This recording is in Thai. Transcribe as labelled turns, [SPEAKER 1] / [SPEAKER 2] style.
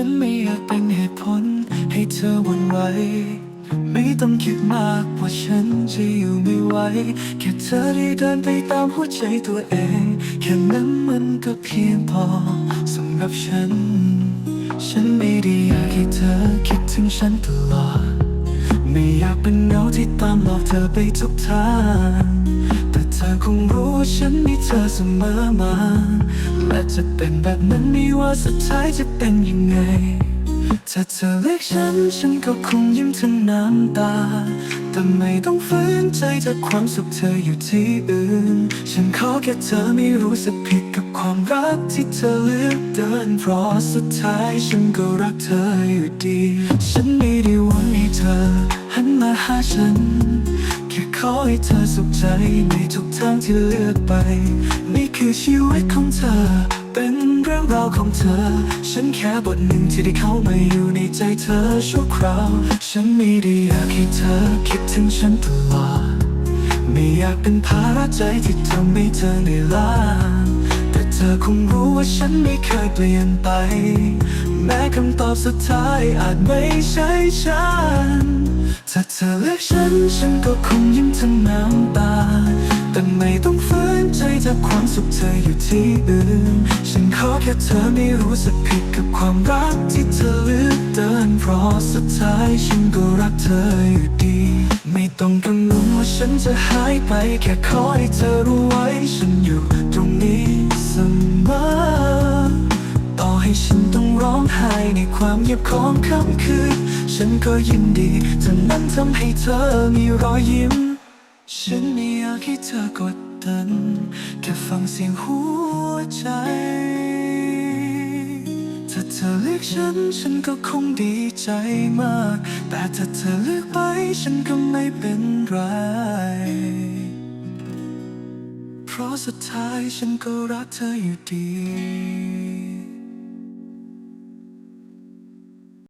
[SPEAKER 1] ฉันไม่อยากเป็นเหตุผล ให้เธอวันไหวไม่ต้องคิดมากว่าฉันจะอยู่ไม่ไหวแค่เธอได้เดินไปตามหัวใจตัวเอง แค่นั้นมันก็เพียงพอสำหรับฉัน ฉันไม่ได้อยากให้เธอคิดถึงฉันตลอด ไม่อยากเป็นเงาที่ตามหลอกเธอไปทุกทาง แต่เธอคงรู้ว่าฉันมีเธอเสมอมา จะเป็นแบบนั้นไม่ว่าสุดท้ายจะเป็นยังไง ถ้าเธอเรียกฉัน ฉันก็คงยิ้มทั้งน้ำตา แต่ไม่ต้องฝืนใจจากความสุขเธออยู่ที่อื่น ฉันขอแค่เธอไม่รู้สึกผิดกับความรักที่เธอเลือกเดิน เพราะสุดท้ายฉันก็รักเธออยู่ดี ฉันไม่ได้หวังให้เธอหันมาหาฉัน ขอให้เธอสุขใจในทุกทางที่เลือกไป นี่คือชีวิตของเธอ เป็นเรื่องราวของเธอ ฉันแค่บทหนึ่งที่ได้เข้ามาอยู่ในใจเธอชั่วคราว ฉันไม่ได้อยากให้เธอคิดถึงฉันตลอด ไม่อยากเป็นภาระใจที่ทำให้เธอเหนื่อยล้าแต่เธอคงรู้ว่าฉันไม่เคยเปลี่ยนไป แม้คำตอบสุดท้ายอาจไม่ใช่ฉันถ้า ธอเลือกฉันฉันก็คงยิ้มทั้งน้ำตา แต่ไม่ต้องฝืนใจจากความสุขเธออยู่ที่อื่น ฉันขอแค่เธอไม่รู้สึกผิดกับความรักที่เธอเลือกเดินเพราะสุดท้ายฉันก็รักเธออยู่ดี ไม่ต้องกังวลว่าฉันจะหายไป แค่ขอให้เธอรู้ไว้ฉันอยู่ตรงนี้เสมอ ต่อให้ฉันต้องร้องไห้ในความเงียบของค่ำคืน ฉันก็ยินดีเท่นั้นทำให้เธอมีรอยยิ้ม ฉันไม่อยากให้เธอกดดันแค่ฟังเสียงหัวใจ ถ้าเธอเลือกฉัน ฉันก็คงดีใจมาก แต่ถ้าเธอเลือกไปฉันก็ไม่เป็นไร เพราะสุดท้ายฉันก็รักเธออยู่ดี